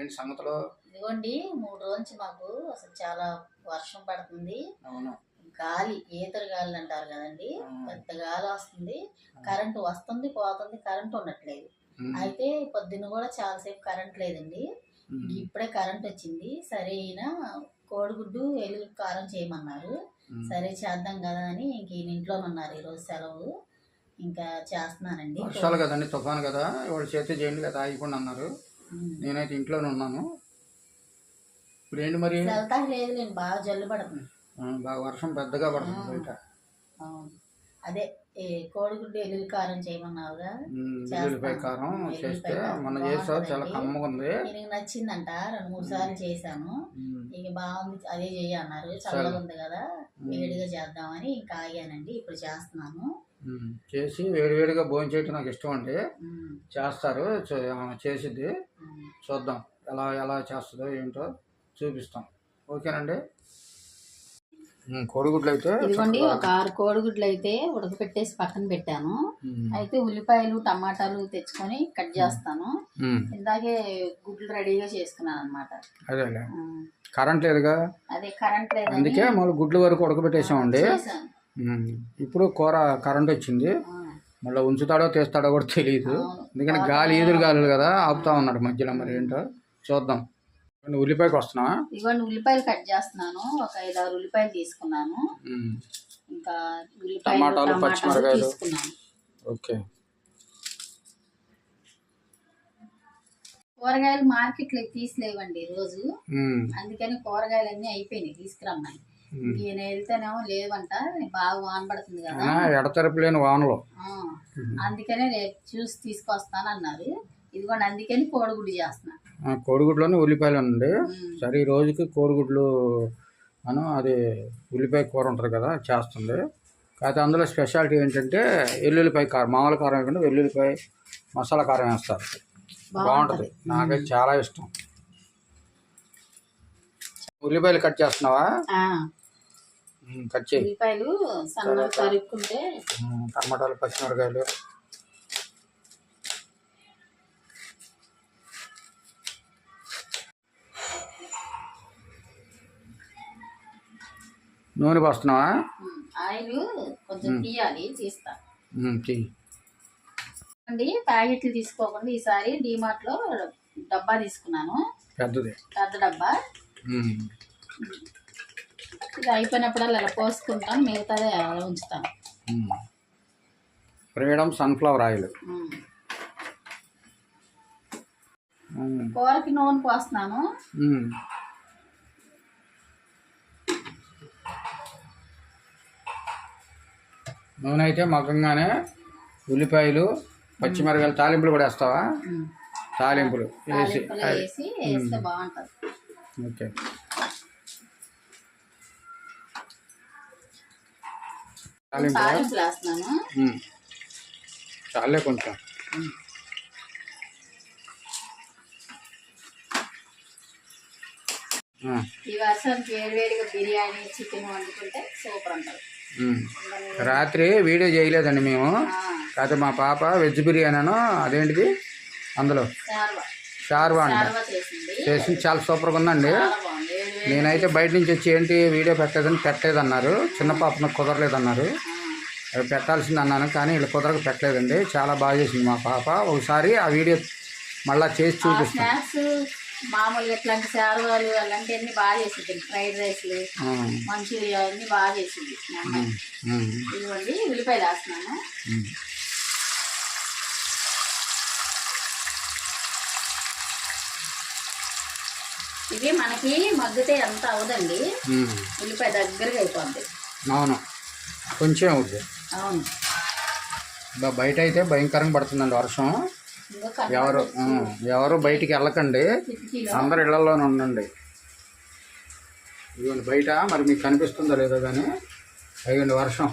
ఏంటి సంగతిలో? ఇదిగోండి మూడు రోజు నుంచి మాకు అసలు చాలా వర్షం పడుతుంది. అవును. గాలి ఈతరు గాలి అంటారు కదండి. పెద్ద గాలి వస్తుంది. కరెంటు వస్తుంది పోతుంది కరెంట్ ఉండట్లేదు. అయితే పొద్దున్న కూడా చాలాసేపు కరెంట్ లేదండి. ఇప్పుడే కరెంట్ వచ్చింది. సరే ఈయన కోడిగుడ్డు ఎలుగు కారం చేయమన్నారు. సరే చేద్దాం కదా అని ఇంక ఈయన ఇంట్లో ఉన్నారు ఈరోజు సెలవు. ఇంకా చేస్తున్నానండి. వర్షాలు కదండి తుఫాను కదా. చేతి చేయండి కదా ఆగిపోండి అన్నారు. నేనైతే ఇంట్లోనే ఉన్నాను. ఇప్పుడు ఏంటి మరి? లేదు నేను బాగా జల్లు పడుతుంది బాగా వర్షం పెద్దగా పడుతుంది బయట. అదే కోడిగుడ్డు ఎలుగు కారం చేయమన్నావుగా. వెల్లుల్లిపాయ కారం చేస్తే మొన్న చేసావు చాలా. కమ్మగా ఉంది. ఈయనకి నచ్చిందంట రెండు మూడు సార్లు చేశాను. ఇక బాగుంది అదే చెయ్యి అన్నారు చల్లగా ఉంది కదా వేడిగా చేద్దామని ఇంకా ఆగానండి ఇప్పుడు చేస్తున్నాను. చేసి వేడివేడిగా భోజనం చేయటం నాకు ఇష్టం అండి. చేస్తారు చేసిద్ది. చూద్దాం ఎలా ఎలా చేస్తుందో ఏంటో చూపిస్తాం. ఓకేనండి? కోడిగుడ్లు అయితే ఇదిగోండి ఒక ఆరు కోడిగుడ్లు అయితే ఉడకపెట్టేసి పక్కన పెట్టాను. అయితే ఉల్లిపాయలు టమాటాలు తెచ్చుకొని కట్ చేస్తాను. ఇందాకే గుడ్లు రెడీగా చేసుకున్నాను అనమాట అదేలే కరెంట్ లేదుగా? అదే కరెంట్ లేదని అందుకే మళ్ళీ గుడ్లు వరకు ఉడకబెట్టేసామండి. ఇప్పుడు కూర కరెంట్ వచ్చింది. మళ్ళీ ఉంచుతాడో తీస్తాడో కూడా తెలియదు. ఎందుకంటే గాలి ఎదురు గాలి కదా ఆపుతా ఉన్నాడు మధ్యలో మరి ఏంటో. చూద్దాం. ఉల్లిపాయకి వస్తున్నా ఇదిగోండి ఉల్లిపాయలు కట్ చేస్తున్నాను. ఒక ఐదు ఆరు ఉల్లిపాయలు తీసుకున్నాను. ఇంకా ఉల్లిపాయలు టమాటాలు, పచ్చిమిరపకాయలు. తీసుకున్నాను. ఓకే. కూరగాయలు మార్కెట్లో తీసిలేవండి రోజు అందుకని కూరగాయలు అన్నీ అయిపోయినాయి తీసుకురమ్మని. ఈయన వెళ్తేనేమో లేవంట బాగా వాన పడుతుంది కదా. ఎడతెరపు లేని వానలు. అందుకనే రేపు చూసి తీసుకొస్తాను అన్నారు ఇదిగోండి అందుకని కోడిగుడ్డు చేస్తున్నా. కోడిగుడ్లోనే ఉల్లిపాయలు ఉంది ఉమ్, సరే ఈ రోజుకి కోడిగుడ్లు అను అది ఉల్లిపాయ కూర ఉంటుంది కదా చేస్తుంది. కాకపోతే అందులో స్పెషాలిటీ ఏంటంటే వెల్లుల్లిపాయ కారం మామూలు కారం వేయకుండా వెల్లుల్లిపాయ మసాలా కారం వేస్తారు. బాగుంటుంది. నాకైతే చాలా ఇష్టం. ఉల్లిపాయలు కట్ చేస్తున్నావా? కట్ చేయి. ఉల్లిపాయలు సన్నగా తరుక్కుంటే ఉమ్, టమాటాలు పచ్చిమిరకాయలు నూనె పోస్తున్నావా? ఆయిల్ కొంచెం తీయాలి తీస్తా. అండి ప్యాకెట్లు తీసుకోకుండా ఈసారి డిమార్ట్లో డబ్బా తీసుకున్నాను. పెద్దది. పెద్ద డబ్బా. ఇది అయిపోయినప్పుడల్లా ఇలా పోసుకుంటాం మిగతాదే అలా ఉంచుతాం. Freedom sunflower oil. కూరకి నూనె పోస్తున్నాను. నూనె అయితే మగ్గంగానే ఉల్లిపాయలు పచ్చిమిరకాయలు తాలింపులు కూడా వేస్తావా. తాలింపులు వేసి. ఓకే. తాలింపులు. చాలే కొంచెం. ఈ వర్షానికి వేడివేడిగా బిర్యానీ చికెన్ వండుకుంటే సూపర్ ఉంటుంది. రాత్రి వీడియో చేయలేదండి మేము. కాకపోతే మా పాప వెజ్ బిర్యానీను అదేంటిది? అందులో షార్వా. అంట. చేసింది. చేసింది. చాలా సూపర్గా ఉందండి. నేనైతే బయట నుంచి వచ్చి ఏంటి వీడియో పెట్టలేదని పెట్టలేదన్నారు. చిన్న పాపను కుదరలేదన్నారు. అది పెట్టాల్సింది అన్నాను కానీ వీళ్ళు కుదరక పెట్టలేదండి. చాలా బాగా చేసింది మా పాప. ఒకసారి ఆ వీడియో మళ్ళా చేసి చూపిస్తాను. మామూలుగా ఇట్లాంటి శార్వాలు అలాంటివన్నీ బాగా చేసింది ఫ్రైడ్ రైస్లు మంచూరియా అన్ని బాగా చేసింది ఇదిగోండి ఉల్లిపాయలు వేస్తున్నాను ఉమ్. ఇవి మనకి మగ్గితే ఎంత అవదండి? ఉల్లిపాయ దగ్గరగా అయిపోద్ది. అవును. కొంచెం అవుద్ది. అవును. బయట అయితే భయంకరంగా పడుతుందండి వర్షం. ఎవరు ఎవరు బయటికి వెళ్ళకండి. అందరు ఇళ్ళలోనే ఉండండి. ఇదిగోండి బయట మరి మీకు కనిపిస్తుందో లేదో కానీ అయ్యండి వర్షం.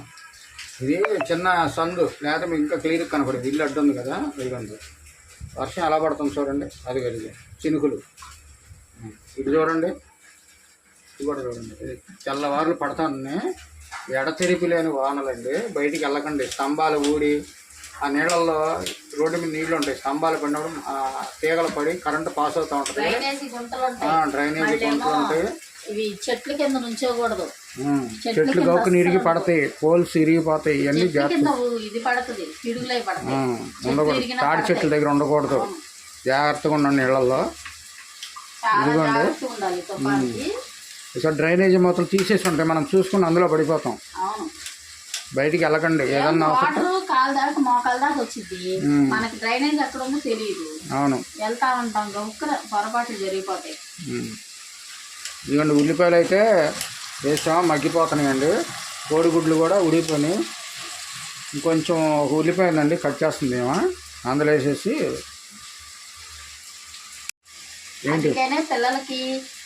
ఇది చిన్న సందు లేదా మీకు ఇంకా క్లియర్ కనపడేది. ఇల్లు అడ్డు ఉంది కదా ఇదిగోండి. వర్షం ఎలా పడుతుంది చూడండి. అది ఇది చినుకులు. ఇది చూడండి. ఇది కూడా చూడండి. ఇది తెల్లవారులు పడుతుంది ఎడతెరిపి లేని వానలండి. బయటికి వెళ్ళకండి. స్తంభాలు ఊడి ఆ నీళ్ళల్లో రోడ్డు మీద నీళ్ళు ఉంటాయి. స్తంభాలు పడినప్పుడు తీగలు పడి కరెంటు పాస్ అవుతూ ఉంటుంది. డ్రైనేజీ గుంటలు ఉంటాయి. ఇవి చెట్ల కింద నుంచోకూడదు. గౌకుని ఇరిగి పడతాయి. పోల్స్ ఇరిగిపోతాయి ఇవన్నీ జాగ్రత్త ఇది పడుతుంది. ఉండకూడదు. తాడి చెట్ల. దగ్గర ఉండకూడదు. జాగ్రత్తగా ఉండండి నీళ్ళల్లో. తుఫాన్కి. ఇక డ్రైనేజీ మొత్తం తీసేసి ఉంటాయి. మనం చూసుకుని అందులో పడిపోతాం. బయటికి వెళ్ళకండి. ఏదన్నా వాటర్ కాలు దాకా మోకాలు దాకా వచ్చింది మనకి డ్రైనేజ్ ఎక్కడ ఉందో తెలియదు అవును. వెళ్తా ఉంటాం. గొక్కర పొరపాట్లు జరిగిపోతాయి. ఇదిగోండి ఉల్లిపాయలు అయితే వేసాం మగ్గిపోతున్నాయండి. కోడిగుడ్లు కూడా ఉడిగిపోయినాయి ఇంకొంచెం ఒక ఉల్లిపాయ ఉందండి కట్ చేస్తుంది ఏమో. అందులో వేసేసి ఏంటి? పిల్లలకి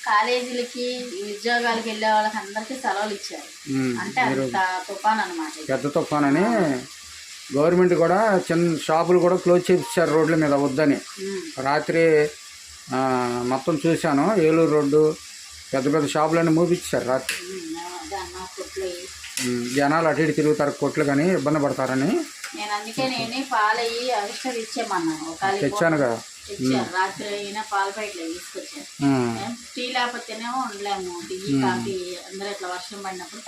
కాలేజీలకి ఉద్యోగాలకు వెళ్ళే వాళ్ళకి అందరికీ సెలవులు ఇచ్చారు. అంటే అంత తుఫాన్ అనమాట పెద్ద తుఫానని గవర్నమెంట్ కూడా చిన్న షాపులు కూడా క్లోజ్ చేయించారు రోడ్ల మీద వద్దని. రాత్రి మొత్తం చూశాను. ఏలూరు రోడ్డు పెద్ద పెద్ద షాపులన్నీ మూపించారు రాత్రి. జనాలు అటు ఇటు తిరుగుతారు కొట్లు కానీ ఇబ్బంది పడతారని. నేను అందుకే నేనే పాలయ్యి అవిష్టం ఇచ్చేమన్నాను ఒక ఐదు తెచ్చానుగా. ఇచ్చారు రాత్రి అయినా పాల ప్యాకెట్లు తీసుకొచ్చారు టీ లేకపోతేనేమో ఉండలేము. టీ కాఫీ అందరూ ఇట్లా వర్షం పడినప్పుడు.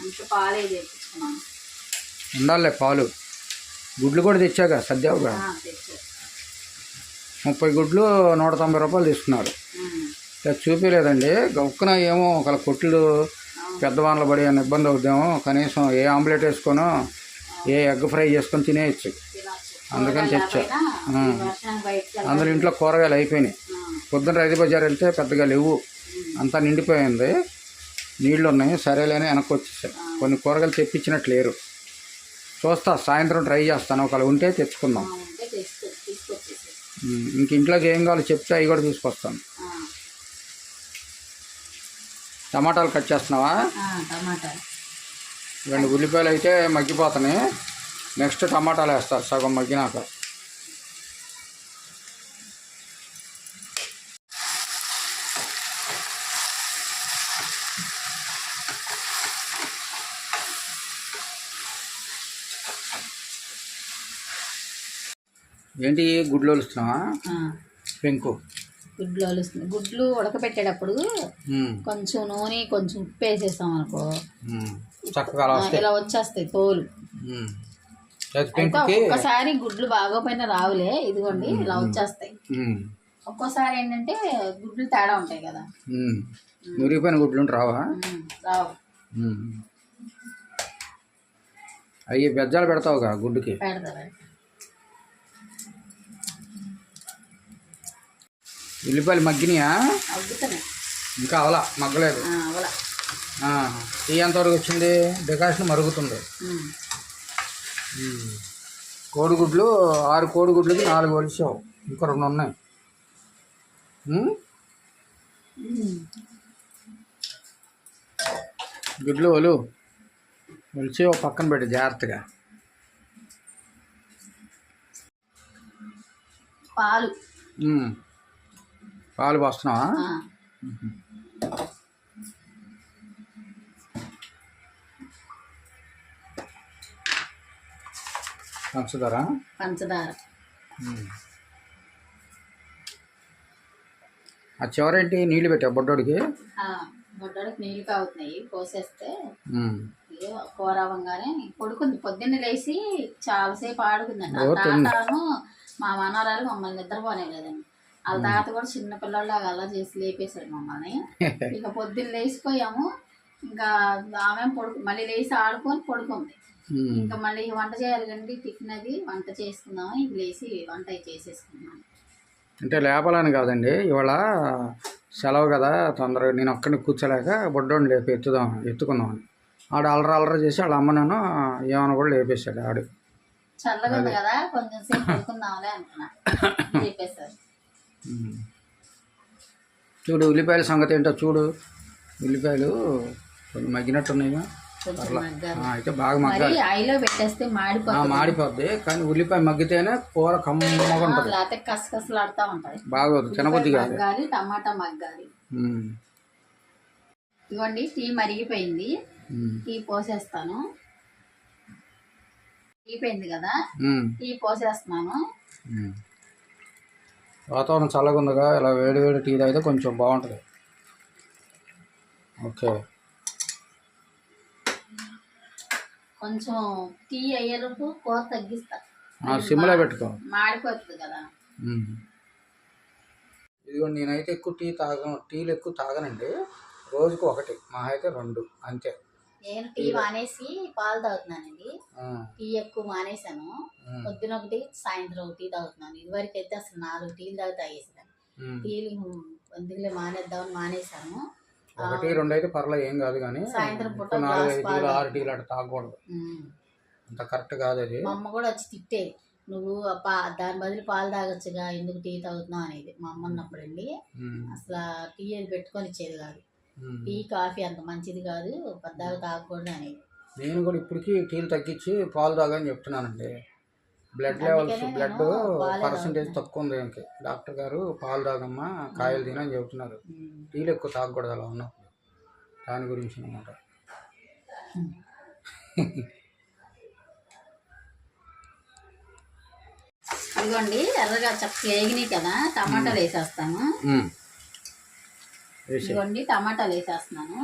అందుకే పాలే తెప్పించుకున్నాను. ఉండాలే పాలు. గుడ్లు కూడా తెచ్చాగా సద్యావుగా ముప్పై గుడ్లు నూట తొంభై రూపాయలు తీసుకున్నారు. చూపించలేదండి గొక్కన ఏమో ఒకళ్ళ కొట్లు పెద్ద వానలు పడి అని ఇబ్బంది అవుద్దామో కనీసం ఏ ఆమ్లెట్ వేసుకోనో ఏ ఎగ్ ఫ్రై చేసుకొని తినేయచ్చు. అందుకని తెచ్చా. అందులో ఇంట్లో కూరగాయలు అయిపోయినాయి. పొద్దున్న రైతు బజార్ వెళ్తే పెద్దగా లేవు. అంతా నిండిపోయింది. నీళ్ళు ఉన్నాయి సరేలేని వెనక్కి వచ్చేసాయి కొన్ని కూరగాయలు తెప్పించినట్లు లేరు. చూస్తా సాయంత్రం ట్రై చేస్తాను. ఒకవేళ ఉంటే తెచ్చుకుందాం. ఇంక ఇంట్లోకి ఏం కావాలో చెప్తే అవి కూడా తీసుకొస్తాను. టమాటాలు కట్ చేస్తున్నావా? రెండు ఉల్లిపాయలు అయితే మగ్గిపోతున్నాయి. నెక్స్ట్ టమాటాలు వేస్తారు సగం మగ్గినాక. ఏంటి గుడ్లు వలుస్తున్నావా పెంకు. గుడ్లు వలుస్తుంది గుడ్లు ఉడకబెట్టేటప్పుడు కొంచెం నూనె కొంచెం ఉప్పు వేసేస్తాం అనుకో చక్కగా ఇలా వచ్చేస్తాయి తోలు. ఒక్కొక్కసారి గుడ్లు బాగోపోయినా రావులే ఇదిగోండి ఇలా వచ్చేస్తాయి. ఒక్కోసారి ఏంటంటే గుడ్లు తేడా ఉంటాయి కదా. మురిగిపోయిన గుడ్లు రావా? రావు. అవి బెజ్జాలు పెడతావుగా గుడ్డుకి? ఉల్లిపాయలు మగ్గినాయా? ఇంకా అవలా మగ్గలేదు. అవలా. వచ్చింది? డికాషన్ మరుగుతుంది. కోడిగుడ్లు ఆరు కోడిగుడ్లకి నాలుగు వలిసావు. ఇంకా రెండు ఉన్నాయి. గుడ్లు ఒలు. ఒలిచి ఒక పక్కన పెట్టి జాగ్రత్తగా. పాలు. పాలు పోస్తున్నావా? పంచదార? పంచదార. ఆ చివరేంటి నీళ్ళు పెట్టావు బొడ్డోడికి? బొడ్డోడికి నీళ్ళు కావుతున్నాయి పోసేస్తే కూర అవ్వగానే పడుకుంది. పొద్దున్న లేచి చాలాసేపు ఆడుకుందండి తాతను మా మనవరాలు మమ్మల్ని నిద్రపోనేలేదండి వాళ్ళ తాత కూడా చిన్న పిల్లలాగా అలా చేసి లేపేశాడు మమ్మల్ని. ఇక పొద్దున్న లేచిపోయాము. ఇంకా ఆమె పడుకు మళ్ళీ లేచి ఆడుకొని పడుకుంది. ఇంకా మళ్ళీ వంట చేయాలి కండి టిఫిన్ అది వంట చేసుకుందాము? ఇంక లేచి వంట చేసేసుకున్నాను అంటే లేపాలని కాదండి ఇవాళ సెలవు కదా తొందరగా నేను ఒక్కడిని కూర్చోలేక బొడ్డోని లేపి ఎత్తుదాం ఎత్తుకుందామని ఆడు అలర అలర చేసి వాళ్ళ అమ్మ నన్ను ఏమన్నా కూడా లేపేశాడు ఆడు. చల్లగా కదా కొంచెం సేపు పడుకుందాంలే అనుకున్నా చెప్పేశారు. చూడు ఉల్లిపాయల సంగతి ఏంటో చూడు. ఉల్లిపాయలు కొన్ని మగ్గినట్టున్నాయిగా. ఆ, అయితే బాగా మగ్గాలి. పెట్టేస్తే మాడిపోతుంది. మాడిపోద్ది. కానీ ఉల్లిపాయ మగ్గితేనే కూర కమ్మగా ఉంటుంది. లేకపోతే కసకసలాడుతూ ఉంటది. బాగోదు తినబుద్ధి మగ్గాలి టమాటా మగ్గాలి. ఇవ్వండి టీ మరిగిపోయింది. టీ పోసేస్తాను. అయిపోయింది కదా? టీ పోసేస్తున్నాను. వాతావరణం చల్లగా ఉందిగా ఇలా వేడి వేడి టీ తాగితే కొంచెం బాగుంటుంది. ఓకే. కొంచెం టీ అయ్యేలోపు కూర తగ్గిస్తా. సిమ్లో పెట్టుకో. మాడిపోతుంది కదా. ఇదిగోండి నేనైతే ఎక్కువ టీ తాగ టీలు ఎక్కువ తాగనండి. రోజుకు ఒకటి మా అయితే రెండు అంతే. నేను టీ మానేసి పాలు తాగుతున్నానండి. టీ ఎక్కువ మానేశాను. పొద్దున ఒకటి సాయంత్రం ఒకటి తాగుతున్నాను. ఇదివరకు అయితే అసలు నాలుగు టీలు తాగి తాగేసాను. టీలు ఎందుకులే మానేద్దామని మానేశాను. ఒకటి రెండు అయితే పర్లేదు ఏం కాదు కానీ నాలుగు ఐదు టీలు ఆరు టీలు అట్లా తాగకూడదు. అంత కరెక్ట్ కాదు అది. మా అమ్మ కూడా వచ్చి తిట్టేది నువ్వు పా దాని బదులు పాలు తాగొచ్చుగా ఎందుకు టీ తాగుతున్నావు? అనేది మా అమ్మ ఉన్నప్పుడు అండి అసలు టీ అది పెట్టుకొని ఇచ్చేది కాదు. టీ కాఫీ అంత మంచిది కాదు పెద్దగా తాగకూడదు అనేది. నేను కూడా ఇప్పటికీ టీలు తగ్గించి పాలు తాగని చెప్తున్నానండి. బ్లడ్ లెవెల్స్ బ్లడ్ పర్సంటేజ్ తక్కువ ఉంది ఇంకే డాక్టర్ గారు పాలు తాగమ్మా కాయలు తినని చెబుతున్నారు. టీలు ఎక్కువ తాగకూడదు అలా ఉన్నప్పుడు దాని గురించి అనమాట ఇదిగోండి ఎర్రగా చక్కగా వేగినాయి కదా టమాటాలు వేసేస్తాను. వేసి ఇదిగోండి టమాటాలు వేసేస్తున్నాను.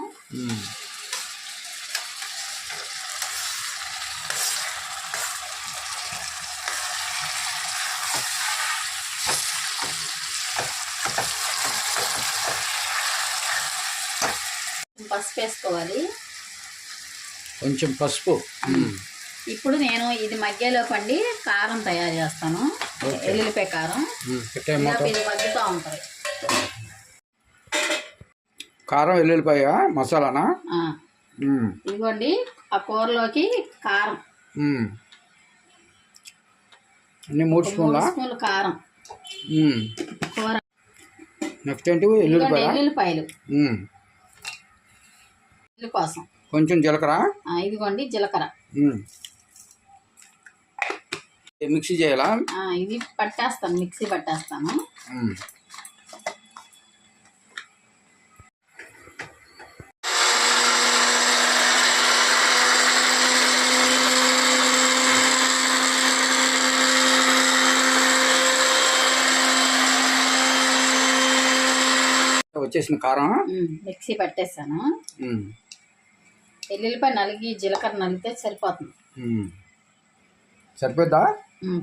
పసుపు వేసుకోవాలి కొంచెం పసుపు. ఇప్పుడు నేను ఇది మధ్యలో పండి కారం తయారు చేస్తాను. ఎల్లుల్లిపాయ కారం. ఇది మగ్గుతూ ఉంటుంది. కారం వెల్లుల్లిపాయ మసాలానా. ఇదిగోండి ఆ కూరలోకి కారం. మూడు స్పూన్లా? స్పూన్లు కారం. కూర. నెక్స్ట్ ఏంటి ఎల్లుల్లిపాయ? ఎల్లుల్లిపాయలు. కోసం. కొంచెం జీలకర్ర? ఇదిగోండి జీలకర్ర. మిక్సీ చేయాలా? ఇది పట్టేస్తాను మిక్సీ పట్టేస్తాను. వచ్చేసిన కారం. మిక్సీ పట్టేస్తాను. ఎల్లుల్లిపాయ నలిగి జీలకర్ర నలిగితే సరిపోతుంది. సరిపోద్దా?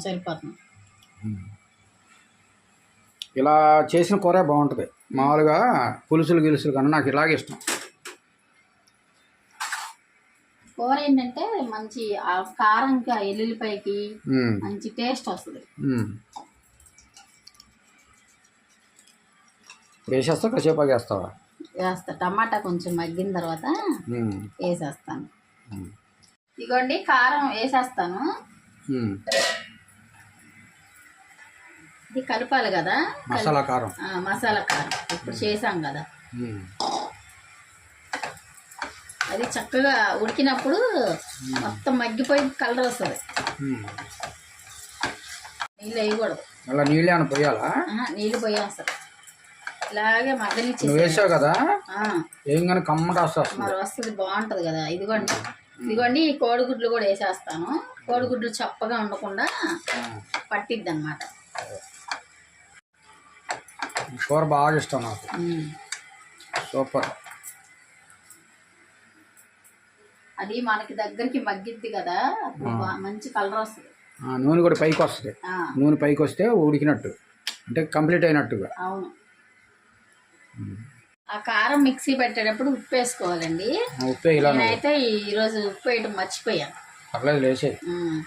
సరిపోతుంది. ఇలా చేసిన కూర బాగుంటుంది. మామూలుగా పులుసులు గిలుసులు కన్నా నాకు ఇలాగే ఇష్టం. కూర ఏంటంటే మంచి ఆ కారంగా ఎల్లుల్లిపాయకి. మంచి టేస్ట్ వస్తుంది. వేసేస్తా కాసేపు వేస్తావా వేస్తా. టమాటా కొంచెం మగ్గిన తర్వాత. వేసేస్తాను. ఇదిగోండి కారం వేసేస్తాను. ఇది కలపాలి కదా? మసాలా కారం. మసాలా కారం. ఇప్పుడు చేసాం కదా. అది చక్కగా ఉడికినప్పుడు మొత్తం మగ్గిపోయి కలర్ వస్తుంది. నీళ్ళు వేయకూడదు. అలా నీళ్ళు ఏమైనా పోయాలా నీళ్ళు పోయేస్తారు ఇలాగే మగ్గనిచ్చేసి నువ్వు వేసావు కదా? ఆ, ఏం కానీ కమ్మట వస్తుంది. మరి వస్తుంది బాగుంటుంది కదా. ఇదిగోండి. ఇదిగోండి ఈ కోడిగుడ్లు కూడా వేసేస్తాను. కోడిగుడ్లు చప్పగా ఉండకుండా పట్టిద్ది అనమాట కూర బాగా ఇష్టం నాకు. సూపర్. అది మనకి దగ్గరికి మగ్గిద్ది కదా మంచి కలర్ వస్తుంది. ఆ, నూనె కూడా పైకి వస్తుంది ఆ, నూనె పైకి వస్తే ఉడికినట్టు. అంటే కంప్లీట్ అయినట్టుగా. అవును. ఆ కారం మిక్సీ పెట్టేటప్పుడు ఉప్పు వేసుకోవాలండి. ఉప్పే ఇలా నేనైతే ఈరోజు ఉప్పు వేయడం మర్చిపోయాను పర్లేదు ఉమ్.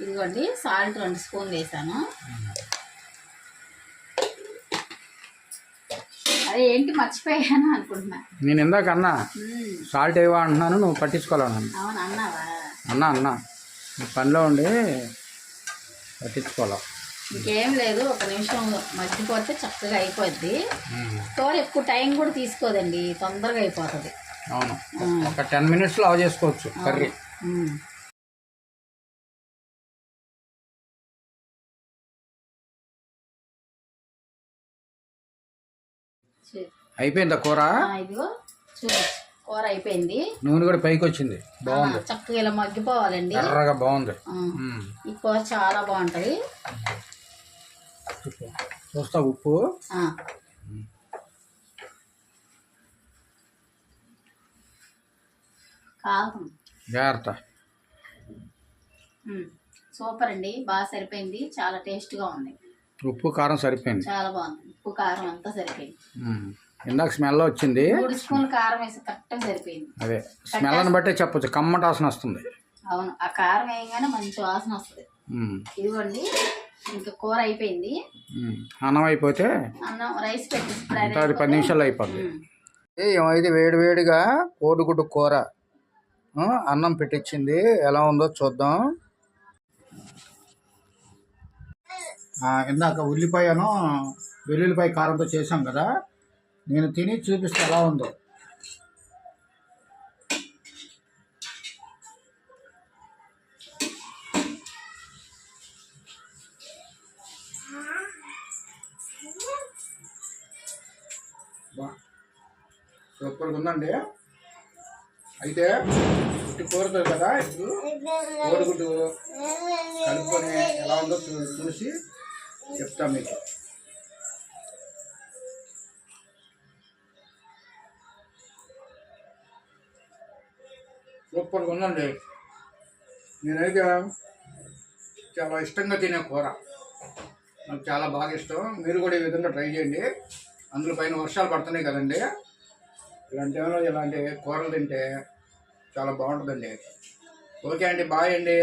ఇదిగోండి సాల్ట్ రెండు స్పూన్లు వేసాను. అదే ఏంటి మర్చిపోయాను అనుకుంటున్నా. నేను ఇందాక అన్నా సాల్ట్ ఏవా అంటున్నాను నువ్వు పట్టించుకోవాలన్నాను అవును అన్నావా? అన్నా అన్నా. పనిలో ఉండి పట్టించుకోవాలి? ఇంకేం లేదు ఒక నిమిషం మగ్గిపోతే చక్కగా అయిపోద్ది. కూర ఎక్కువ టైం కూడా తీసుకోదండి తొందరగా అయిపోతుంది. అవును. ఒక టెన్ మినిట్స్లో అవ చేసుకోవచ్చు కర్రీ. అయిపోయిందా కూర? ఆ, ఇదిగో చూడచ్చు కూర అయిపోయింది. నూనె కూడా పైకి వచ్చింది. బాగుంది. చక్కగా ఇలా మగ్గిపోవాలండి. ఎర్రగా బాగుంది. ఈ కూర చాలా బాగుంటుంది. చూస్తా ఉప్పు. జాగ్రత్త. సూపర్ అండి. బాగా సరిపోయింది. చాలా టేస్ట్గా ఉంది. ఉప్పు కారం సరిపోయింది. చాలా బాగుంది. ఉప్పు కారం అంతా సరిపోయింది. ఇందాక స్మెల్ వచ్చింది. మూడు స్పూన్లు కారం వేసి కరెక్ట్గా సరిపోయింది. అదే. స్మెల్ని బట్టే చెప్పొచ్చు. కమ్మట వాసన వస్తుంది. అవును. ఆ కారం వేయగానే మంచి వాసన వస్తుంది. ఇదిగోండి. ఇంకా కూర అయిపోయింది. అన్నం అయిపోతే అన్నం రైస్ పెట్టి ఇప్పుడు ఇంకా అది పది నిమిషాలు. ఏ, ఇది వేడి వేడిగా కోడిగుడ్డు కూర అన్నం పెట్టించింది. ఎలా ఉందో చూద్దాం. ఇందాక ఉల్లిపాయను వెల్లుల్లిపాయ కారంతో చేసాం కదా. నేను తిని చూపిస్తే ఎలా ఉందో. సూపర్గా ఉందండి అయితే ఇటు కోరుతారు కదా ఇప్పుడు. కోడిగుడ్డు కలుపుకొని ఎలా ఉందో చూసి చెప్తాం మీకు. సూపర్గా ఉందండి నేనైతే చాలా ఇష్టంగా తినే కూర. నాకు చాలా బాగా ఇష్టం. మీరు కూడా ఈ విధంగా ట్రై చేయండి. అందులో పైన వర్షాలు పడుతున్నాయి కదండి. ఇలాంటి ఏమైనా ఇలాంటి కూరలు తింటే చాలా బాగుంటుందండి. ఓకే అండి బాయ్ అండి.